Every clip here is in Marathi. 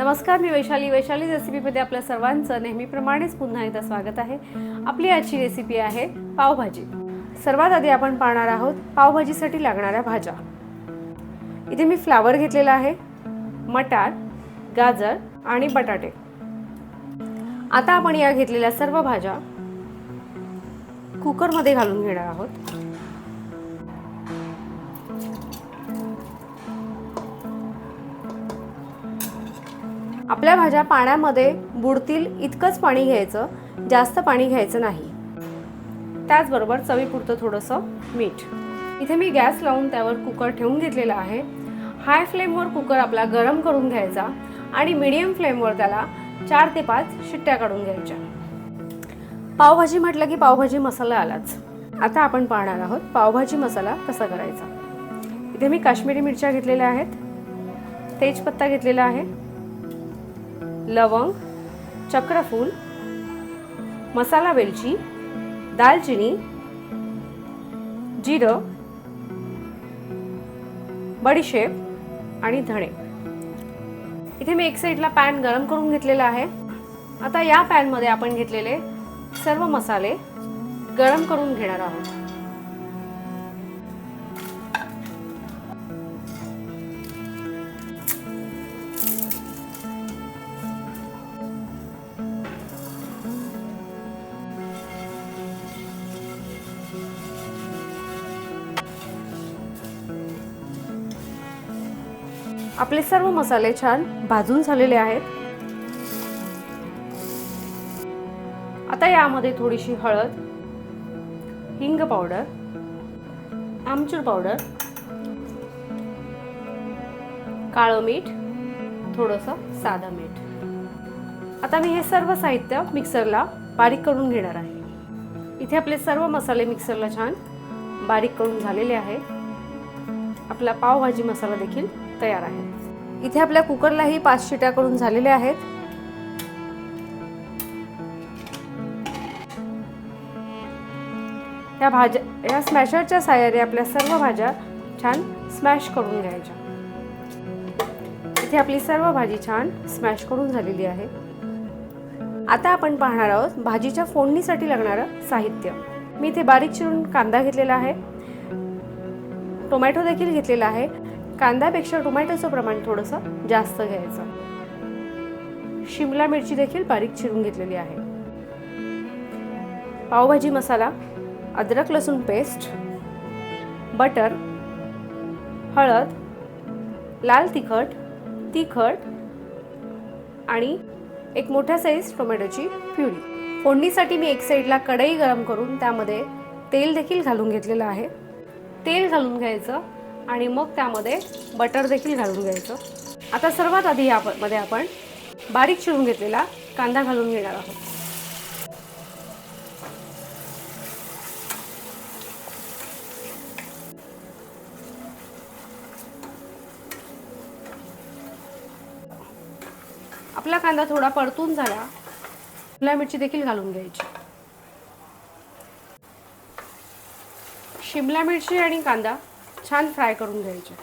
नमस्कार मी वैशाली. वैशाली रेसिपीमध्ये आपल्या सर्वांचं नेहमीप्रमाणेच पुन्हा एकदा स्वागत आहे. आपली आजची रेसिपी आहे पावभाजी. सर्वात आधी आपण पाहणार आहोत पावभाजीसाठी लागणाऱ्या भाज्या. इथे मी फ्लावर घेतलेला आहे मटार गाजर आणि बटाटे. आता आपण या घेतलेल्या सर्व भाज्या कुकरमध्ये घालून घेणार आहोत. आपल्या भाज्या पाण्यामध्ये बुडतील इतकंच पाणी घ्यायचं जास्त पाणी घ्यायचं नाही. त्याचबरोबर चवीपुरतं थोडंसं मीठ. इथे मी गॅस लावून त्यावर कुकर ठेवून घेतलेला आहे. हाय फ्लेमवर कुकर आपला गरम करून घ्यायचा आणि मिडियम फ्लेमवर त्याला चार ते पाच शिट्ट्या काढून घ्यायच्या. पावभाजी म्हटलं की पावभाजी मसाला आलाच. आता आपण पाहणार आहोत पावभाजी मसाला कसा करायचा. इथे मी काश्मीरी मिरच्या घेतलेल्या आहेत. तेजपत्ता घेतलेला आहे. लवंग चक्रफूल मसाला वेलची दालचिनी जिरं बडीशेप आणि धणे. इथे मी एक साईडला पॅन गरम करून घेतलेला आहे. आता या पॅनमध्ये आपण घेतलेले सर्व मसाले गरम करून घेणार आहोत. आपले सर्व मसाले छान भाजून झालेले आहेत. आता यामध्ये थोडीशी हळद हिंग पावडर आमचूर पावडर काळं मीठ थोडंसं साधं मीठ. आता मी हे सर्व साहित्य मिक्सरला बारीक करून घेणार आहे. इथे आपले सर्व मसाले मिक्सरला छान बारीक करून झालेले आहे आपला पावभाजी मसाला देखील तयार आहे. इथे आपल्या कुकरलाही पाच शिट्या करून झालेल्या आहेत. या भाज्या या स्मॅशरच्या साह्याने आपल्या सर्व भाज्या छान स्मॅश करून घ्यायच्या. इथे आपली सर्व भाजी छान स्मॅश करून झालेली आहे. आता आपण पाहणार आहोत भाजीच्या फोडणीसाठी लागणारं साहित्य. मी इथे बारीक चिरून कांदा घेतलेला आहे. टोमॅटो देखील घेतलेला आहे. कांद्यापेक्षा टोमॅटोचं प्रमाण थोडंसं जास्त घ्यायचं. शिमला मिरची देखील बारीक चिरून घेतलेली आहे. पावभाजी मसाला अद्रक लसूण पेस्ट बटर हळद लाल तिखट तिखट आणि एक मोठ्या साईज टोमॅटोची प्युरी. फोडणीसाठी मी एक साईडला कढई गरम करून त्यामध्ये तेल देखील घालून घेतलेलं आहे. तेल घालून घ्यायचं. आणि मग त्यामध्ये बटर देखील घालून घ्यायचं. आता सर्वात आधी यामध्ये आपण बारीक चिरून घेतलेला कांदा घालून घेणार आहोत. आपला कांदा थोडा परतून झाला. शिमला मिरची देखील घालून घ्यायची. शिमला मिरची आणि कांदा छान फ्राय करून घ्यायचे.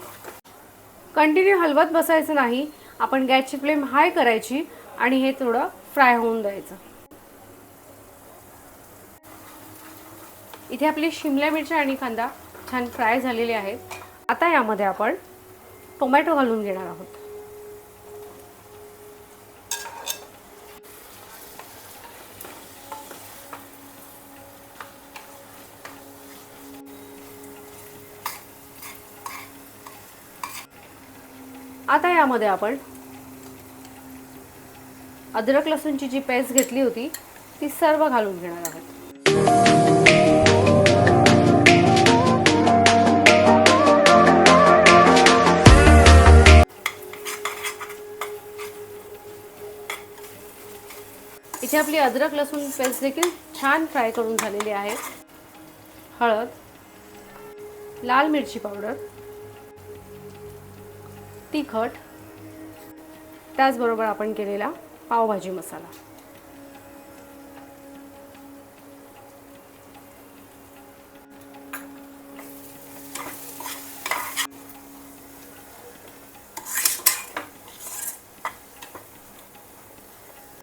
कंटिन्यू हलवत बसायचं नाही आपण गॅसची फ्लेम हाय करायची आणि हे थोडं फ्राय होऊन द्यायचं. इथे आपली शिमला मिरची आणि कांदा छान फ्राय झालेले आहेत. आता यामध्ये आपण टोमॅटो घालून घेणार आहोत. आता यामध्ये आपण अद्रक लसूणची जी पेस्ट घेतली होती ती सर्व घालून घेणार आहोत. इथे आपली अद्रक लसूण पेस्ट देखील छान फ्राय करून झालेली आहे. हळद लाल मिरची पावडर तिखट त्याचबरोबर आपण केलेला पावभाजी मसाला.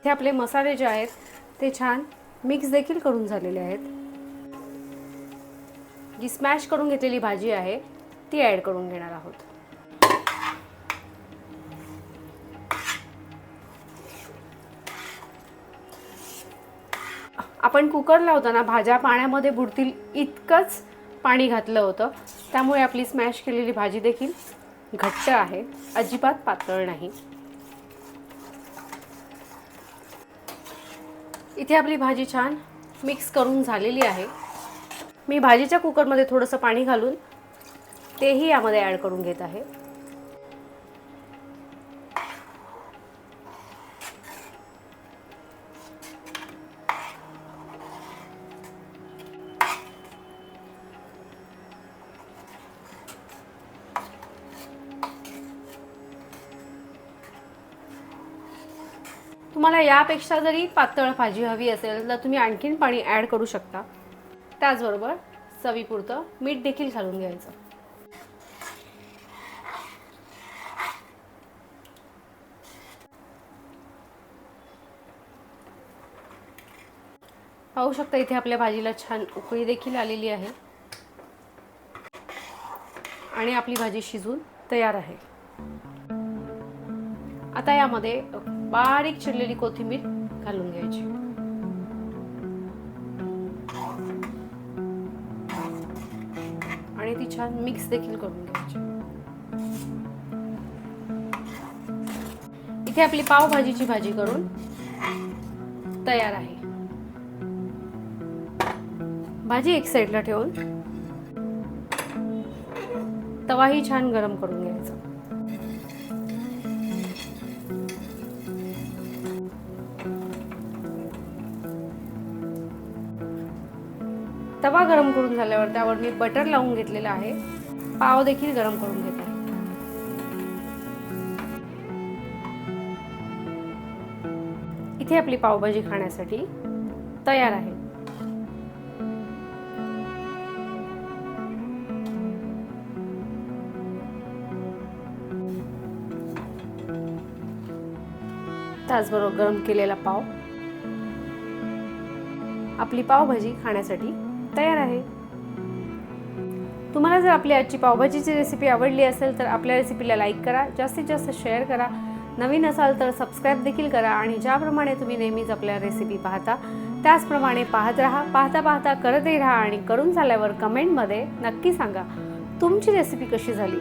हे आपले मसाले जे आहेत ते छान मिक्स देखील करून झालेले आहेत. जी स्मॅश करून घेतलेली भाजी आहे ती ॲड करून घेणार आहोत. आपण कुकर लावताना भाज्या पाण्यामध्ये बुडतील इतकंच पाणी घातलं होतं. त्यामुळे आपली स्मॅश केलेली भाजी देखील घट्ट आहे. अजिबात पातळ नाही. इथे आपली भाजी छान मिक्स करून झालेली आहे. मी भाजीच्या कुकरमध्ये थोडंसं पाणी घालून तेही यामध्ये ॲड करून घेत आहे. तुम्हाला यापेक्षा जरी पातळ भाजी हवी असेल तर तुम्ही आणखीन पाणी ॲड करू शकता. त्याचबरोबर चवीपुरतं मीठ देखील घालून घ्यायचं. पाहू शकता इथे आपल्या भाजीला छान उकळी देखील आलेली आहे. आणि आपली भाजी शिजून तयार आहे. आता यामध्ये बारीक चिरलेली कोथिंबीर घालून घ्यायची. आणि ती छान मिक्स देखील करून घ्यायची. इथे आपली पावभाजीची भाजी करून तयार आहे. भाजी एक साईडला ठेवून तवाही छान गरम करून घ्या तवा गरम करून झाल्यावर त्यावर मी बटर लावून घेतलेला आहे. पाव देखील गरम करून घेत. आहे इथे आपली पावभाजी खाण्यासाठी तयार आहे. त्याचबरोबर गरम केलेला पाव. आपली पावभाजी खाण्यासाठी तयार आहे. तुम्हाला जर आपली आजची पावभाजीची रेसिपी आवडली असेल तर आपल्या रेसिपीला लाईक करा जास्तीत जास्त शेअर करा. नवीन असाल तर सबस्क्राईब देखील करा आणि ज्याप्रमाणे तुम्ही नेहमीच आपल्या रेसिपी पाहता त्याचप्रमाणे पाहत राहा पाहता पाहता करतही राहा आणि करून झाल्यावर कमेंटमध्ये नक्की सांगा तुमची रेसिपी कशी झाली?